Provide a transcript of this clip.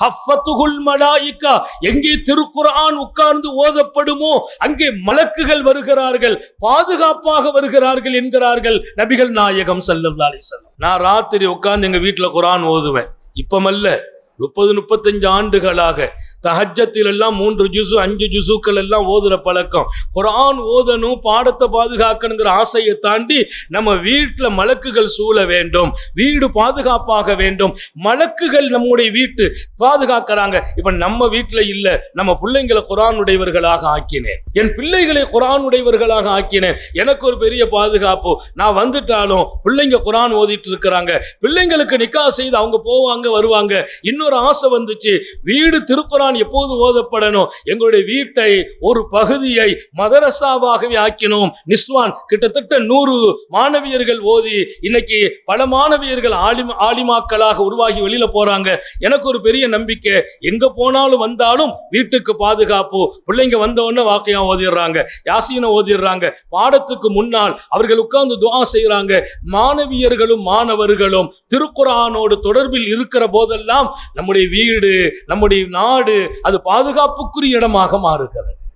ஹஃபத்துகுல் மலாயிக்கா எங்கே திருக்குர்ஆன் உட்கார்ந்து ஓதப்படுமோ அங்கே மலக்குகள் வருகிறார்கள் பாதுகாப்பாக வருகிறார்கள் என்கிறார்கள் நபிகள் நாயகம் ஸல்லல்லாஹு அலைஹி நான் ராத்திரி உட்கார்ந்து எங்க வீட்டில் குர்ஆன் ஓதுவேன். இப்பமல்ல முப்பது முப்பத்தஞ்சு ஆண்டுகளாக தஹஜத்தில் எல்லாம் மூன்று ஜுசு அஞ்சு ஜுசுக்கள் எல்லாம் ஓதுற பழக்கம். குரான் ஓதணும் பாடத்தை பாதுகாக்கணுங்கிற ஆசையை தாண்டி நம்ம வீட்டில் மலக்குகள் சூழ வேண்டும் வீடு பாதுகாப்பாக வேண்டும். மலக்குகள் நம்முடைய வீட்டு பாதுகாக்கிறாங்க. இப்ப நம்ம வீட்டில் இல்லை நம்ம பிள்ளைங்களை குரான் உடையவர்களாக ஆக்கினேன். என் பிள்ளைகளை குரான் உடையவர்களாக ஆக்கினேன். எனக்கு ஒரு பெரிய பாதுகாப்பு. நான் வந்துட்டாலும் பிள்ளைங்க குரான் ஓதிட்டு இருக்கிறாங்க. பிள்ளைங்களுக்கு நிக்கா செய்து அவங்க போவாங்க வருவாங்க. இன்னும் ஒரு ஆசை வந்துச்சு. வீடு திருக்குறான் எப்போது ஓதப்படணும்? எங்களுடைய வீட்டை ஒரு பகுதியை மதரசாவாகவே ஆக்கினோம். நிஸ்வான் கிட்டத்தட்ட நூறு மாணவியர்கள் ஓதி இன்னைக்கு பல மாணவியர்கள் ஆலிம் ஆலிமாக்களாக உருவாகி வெளியில போறாங்க. எனக்கு ஒரு பெரிய நம்பிக்கை. எங்க போனாலும் வந்தாலும் வீட்டுக்கு பாதுகாப்பு. பிள்ளைங்க வந்த வாக்கையாக வாக்கையா ஓதிடுறாங்க. யாசீனை ஓதிடுறாங்க. பாடத்துக்கு முன்னால் அவர்கள் உட்கார்ந்து துவா செய்கிறாங்க மாணவியர்களும் மாணவர்களும் திருக்குறானோடு தொடர்பில் இருக்கிற போதெல்லாம் நம்முடைய வீடு நம்முடைய நாடு அது பாதுகாப்புக்குரிய இடமாக மாறுகிறது.